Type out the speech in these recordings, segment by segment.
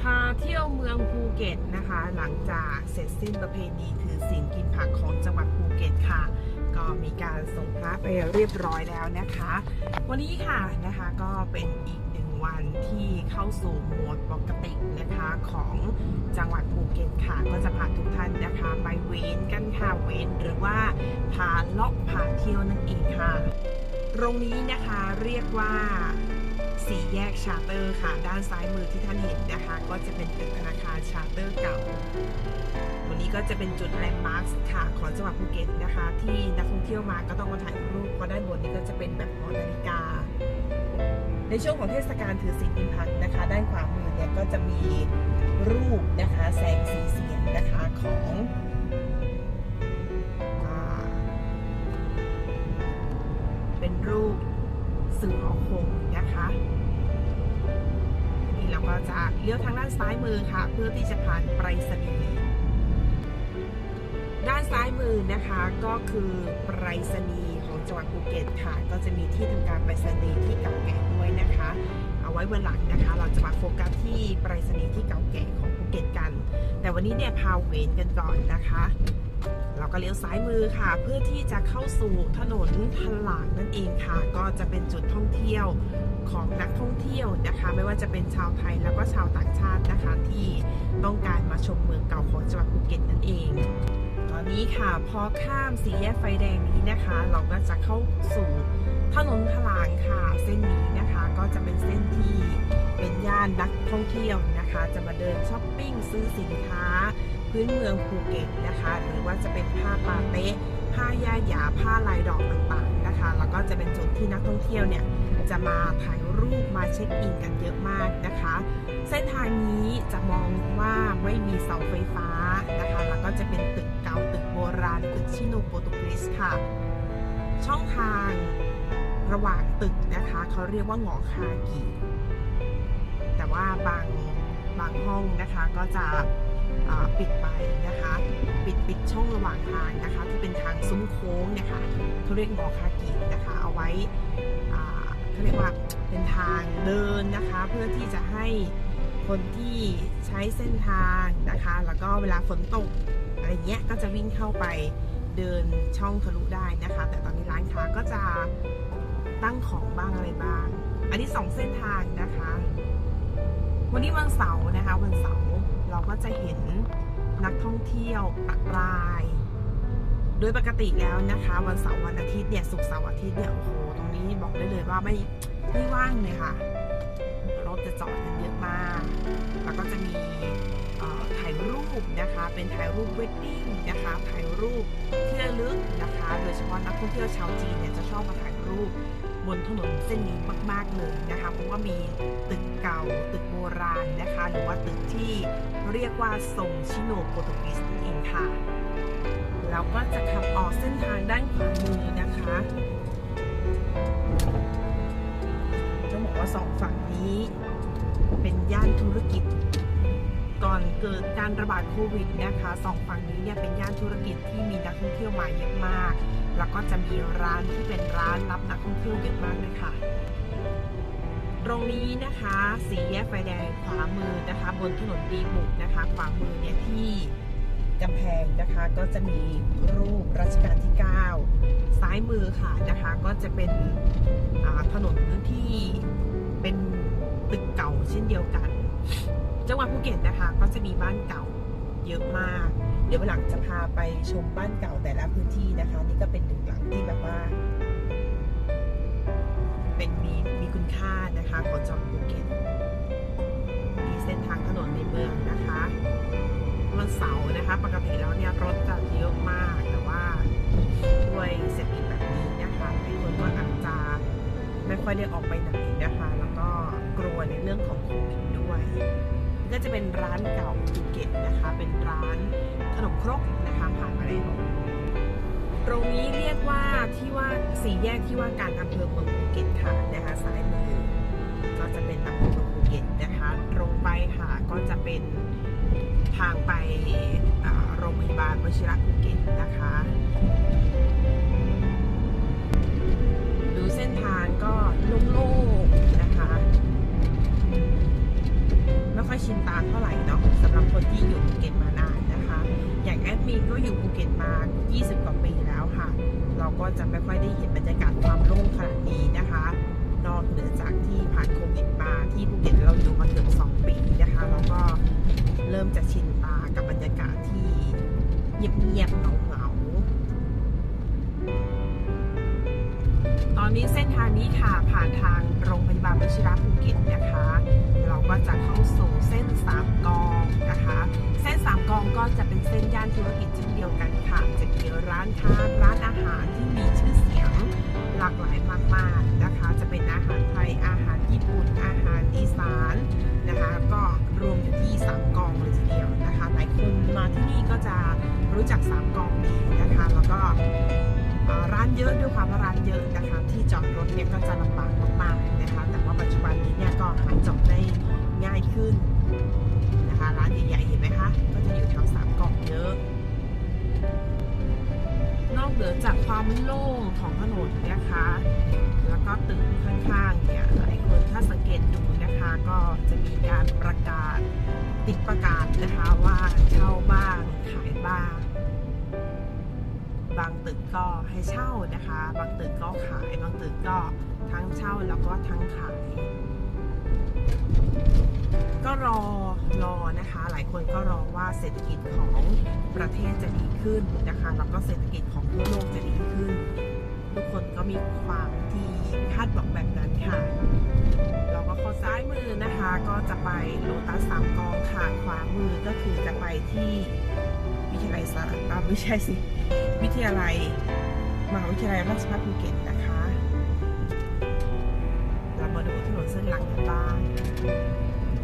พาเที่ยวเมืองภูเก็ตนะคะ หลังจากเสร็จสิ้นประเพณีถือศีลกินผักของจังหวัดภูเก็ตค่ะ ก็มีการส่งพระไปเรียบร้อยแล้วนะคะ วันนี้ค่ะนะคะก็เป็นอีกหนึ่งวันที่เข้าสู่โหมดปกตินะคะของจังหวัดภูเก็ตค่ะ ก็จะพาทุกท่านนะคะไปเวนกันค่ะเวนหรือว่าพาเลาะพาเที่ยวนั่นเองค่ะ ตรงนี้นะคะเรียกว่า สี่แยกชาเตอร์ค่ะ ด้านซ้ายมือที่ท่านเห็นนะคะ ก็จะเป็นตึกธนาคารชาเตอร์เก่า วันนี้ก็จะเป็นจุดแลนด์มาร์คค่ะของจังหวัดภูเก็ตนะคะ ที่นักท่องเที่ยวมาก็ต้องมาถ่ายรูปเพราะด้านบนนี้ก็จะเป็นแบบหอนาฬิกา ในช่วงของเทศกาลถือศีลกินผักนะคะ ด้านขวามือเนี่ยก็จะมีรูปนะคะแส นี่เราก็จะเลี้ยวทางด้านซ้ายมือค่ะ เพื่อที่จะผ่านไปรษณีย์ด้านซ้ายมือนะคะก็คือไปรษณีย์ของจังหวัดภูเก็ตค่ะ ก็จะมีที่ทำการไปรษณีย์ที่เก่าแก่ด้วยนะคะ เอาไว้วันหลังนะคะ เราจะมาโฟกัสที่ไปรษณีย์ที่เก่าแก่ของภูเก็ตกัน แต่วันนี้เนี่ยพาเวนกันก่อนนะคะ เราก็เลี้ยวซ้ายมือค่ะ เพื่อที่จะเข้าสู่ถนนทลางนั่นเองค่ะ ก็จะเป็นจุดท่องเที่ยวของนักท่องเที่ยวนะคะ ไม่ว่าจะเป็นชาวไทยแล้วก็ชาวต่างชาตินะคะที่ต้องการมาชมเมืองเก่าของจังหวัดภูเก็ตนั่นเอง ตอนนี้ค่ะพอข้ามสี่แยกไฟแดงนี้นะคะ เราก็จะเข้าสู่ถนนทลางค่ะ เส้นนี้นะคะก็จะเป็นเส้นที่เป็นย่านนักท่องเที่ยวนะคะ จะมาเดินช้อปปิ้งซื้อสินค้า พื้นเมืองภูเก็ตนะคะ หรือว่าจะเป็นผ้าปาเต๊ะผ้าย่าหยาผ้าลายดอกต่างๆนะคะ แล้วก็จะเป็นจุดที่นักท่องเที่ยวเนี่ยจะมาถ่ายรูปมาเช็คอินกันเยอะมากนะคะ เส้นทางนี้จะมองว่าไม่มีเสาไฟฟ้านะคะ แล้วก็จะเป็นตึกเก่าตึกโบราณตึกชิโนโปรตุเกสค่ะ ช่องทางระหว่างตึกนะคะ เขาเรียกว่าหงอคากิแต่ว่าบางบางห้องนะคะก็จะ ปิดไปนะคะ ปิดปิดช่องระหว่างทางนะคะที่เป็นทางซุ้มโค้งเนี่ยค่ะเขาเรียกหงอคากินะคะ เอาไว้เขาเรียกว่าเป็นทางเดินนะคะ เพื่อที่จะให้คนที่ใช้เส้นทางนะคะ แล้วก็เวลาฝนตกอะไรเงี้ยก็จะวิ่งเข้าไปเดินช่องทะลุได้นะคะ แต่ตอนนี้ร้านค้าก็จะตั้งของบ้างอะไรบ้าง อันนี้สองเส้นทางนะคะ วันนี้วันเสาร์นะคะวันเสาร์ เราก็จะเห็นนักท่องเที่ยวประปราย โดยปกติแล้วนะคะ วันเสาร์วันอาทิตย์เนี่ยศุกร์เสาร์อาทิตย์เนี่ยโอ้โหตรงนี้บอกได้เลยว่าไม่ไม่ว่างเลยค่ะ รถจะจอดกันเยอะมาก แล้วก็จะมีถ่ายรูปนะคะ เป็นถ่ายรูปเวดดิ้งนะคะถ่ายรูปเที่ระลึกนะคะ โดยเฉพาะนักท่องเที่ยวชาวจีนเนี่ยจะชอบมาถ่ายรูปบนถนนเส้นนี้มาก ๆเลยนะคะเพราะว่ามีตึก เก่าตึกโบราณนะคะ หรือว่าตึกที่เรียกว่าทรงชิโนโปรตุเกสนั่นเองค่ะ แล้วก็จะขับออกเส้นทางด้านขวามือนะคะต้องบอกว่าสองฝั่งนี้เป็นย่านธุรกิจ ก่อนเกิดการระบาดโควิดนะคะสองฝั่งนี้เนี่ยเป็นย่านธุรกิจที่มีนักท่องเที่ยวมาเยอะมาก แล้วก็จะมีร้านที่เป็นร้านรับนักท่องเที่ยวเยอะมากเลยค่ะ ตรงนี้นะคะสีแยกไฟแดงขวามือนะคะ บนถนนดีบุกนะคะ ขวามือเนี่ยที่กำแพงนะคะก็จะมีรูปรัชกาลที่ 9 ซ้ายมือค่ะนะคะก็จะเป็นถนนที่เป็นตึกเก่าเช่นเดียวกัน จังหวัดภูเก็ตนะคะ ก็จะมีบ้านเก่าเยอะมาก เดี๋ยววันหลังจะพาไปชมบ้านเก่าแต่ละพื้นที่นะคะ นี่ก็เป็นหนึ่งหลังที่แบบว่า เป็นมีมี ค่านะคะของจังภูเก็ตมีเส้นทางถนนในเมืองนะคะวันเสาร์นะคะ ปกติแล้วเนี่ยรถจะเยอะมากแต่ว่าด้วยเศรษฐกิจแบบนี้นะคะหลายคนก็อาจจะไม่ค่อยได้ออกไปไหนนะคะ แล้วก็กลัวในเรื่องของโควิดด้วยก็จะเป็นร้านเก่าภูเก็ตนะคะ เป็นร้านขนมครกนะคะผ่านมาได้ลงตรงนี้ ว่าที่ว่าสี่แยกที่ว่าการอำเภอเมืองภูเก็ตค่ะนะคะซ้ายมือก็จะเป็นอำเภอเมืองภูเก็ตนะคะตรงไปค่ะก็จะเป็นทางไปโรงพยาบาลวชิระภูเก็ตนะคะดูเส้นทางก็โล่งๆนะคะ ไม่ค่อยชินตาเท่าไหร่เนาะสำหรับคนที่อยู่ภูเก็ตมาน อย่างแอดมินก็อยู่ภูเก็ตมา 20 กว่าปีแล้วค่ะ เราก็จะไม่ค่อยได้เห็นบรรยากาศความโล่งขนาดนี้นะคะ นอกเหนือจากที่ผ่านโควิดมาที่ภูเก็ตเราอยู่มาเกือบ2 ปีนะคะเราก็เริ่มจะชินตากับบรรยากาศที่เงียบๆเหงาๆตอนนี้เส้นทางนี้ค่ะผ่านทางโรงพยาบาลวชิระภูเก็ตนะคะ เราก็จะเข้าสู่เส้นสามกองนะคะ เส้นสาม กองก็จะเป็นเส้นย่านธุรกิจเช่นเดียวกันค่ะ จะมีร้านค้าร้านอาหารที่มีชื่อเสียงหลากหลายมากๆนะคะ จะเป็นอาหารไทยอาหารญี่ปุ่นอาหารอีสานนะคะ ก็รวมอยู่ที่สามกองเลยทีเดียวนะคะหลายคนมาที่นี่ก็จะรู้จักสามกองดีนะคะแล้วก็ร้านเยอะด้วยความว่าร้านเยอะนะคะที่จอดรถเนี่ยก็จะลำบากมากๆนะคะแต่ว่าปัจจุบันนี้เนี่ยก็หาจอดได้ง่ายขึ้น ร้านใหญ่ๆเห็นไหมคะ ก็จะอยู่แถวสามกองเยอะ นอกเหนือจากความโล่งของถนนนะคะ แล้วก็ตึกข้างๆเนี่ยหลายคนถ้าสังเกตดูนะคะ ก็จะมีการประกาศติดประกาศนะคะว่าเช่าบ้างขายบ้าง บางตึกก็ให้เช่านะคะ บางตึกก็ขาย บางตึกก็ทั้งเช่าแล้วก็ทั้งขาย ก็รอรอนะคะ หลายคนก็รอว่าเศรษฐกิจของประเทศจะดีขึ้นนะคะแล้วก็เศรษฐกิจของทั่วโลกจะดีขึ้น ทุกคนก็มีความที่คาดหวังแบบนั้นค่ะ เราก็ข้าซ้ายมือนะคะ ก็จะไปโลตัสสามกองค่ะขวามือก็คือจะไปที่วิทยาลัยสารไม่ใช่สิ วิทยาลัยมหาวิทยาลัยราชภัฏภูเก็ตนะคะ หลักกันบ้าง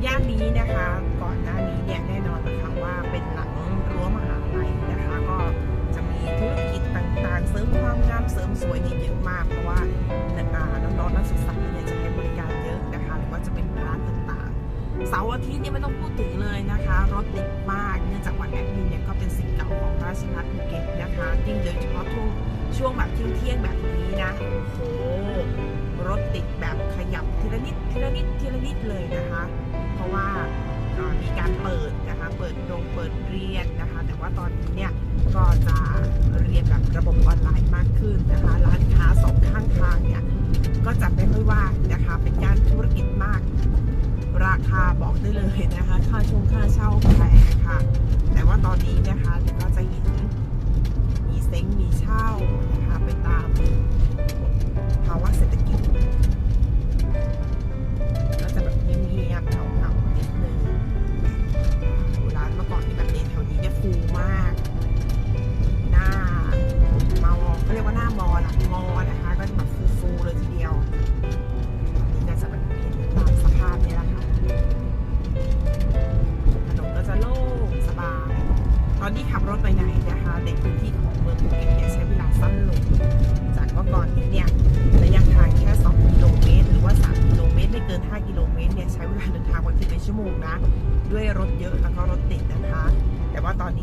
ย่านนี้นะคะ ก่อนหน้านี้เนี่ยแน่นอนนะคะว่าเป็นหลังรั้วมหาลัยนะคะ ก็จะมีธุรกิจต่างๆ เสริมความงามเสริมสวยเนี่ยเยอะมากเพราะว่าอ่าน้องๆนักศึกษาเนี่ยจะให้บริการเยอะนะคะหรือว่าจะเป็นร้านต่างๆเสาร์อาทิตย์เนี่ยไม่ต้องพูดถึงเลยนะคะ รถติดมากเนื่องจากว่าแอดมินเนี่ยก็เป็นสิทธิ์เก่าของราชภัฏภูเก็ตนะคะยิ่งโดยเฉพาะช่วงช่วงแบบเที่ยงๆแบบนี้นะโอ้โห รถติดแบบขยับทีละนิดทีละนิดทีละนิดเลยนะคะ เพราะว่ามีการเปิดนะคะ เปิดโรงเปิดเรียนนะคะ แต่ว่าตอนนี้เนี่ยก็จะเรียนแบบระบบออนไลน์มากขึ้นนะคะ ร้านค้าสองข้างทางเนี่ยก็จะไม่ค่อยว่างนะคะ เป็นย่านธุรกิจมาก ราคาบอกได้เลยนะคะ ค่าชงค่าเช่าแพงค่ะ แต่ว่าตอนนี้นะคะก็จะเห็น อนนี้ขับรถไปไหนนะคะในพื้นที่ของเมืองภูเก็ตเน่ใช้เวลาสั้นลง จากเมื่อก่อนนี้เนี่ยระยะทางแค่ 2 กิโลเมตร หรือว่า 3 กิโลเมตร ไม่เกิน 5 กิโลเมตรเนี่ยใช้เวลาเดินทางวันถึงเป็นชั่วโมงนะ ด้วยรถเยอะแล้วก็รถติดนะคะ แต่ว่าตอนนี้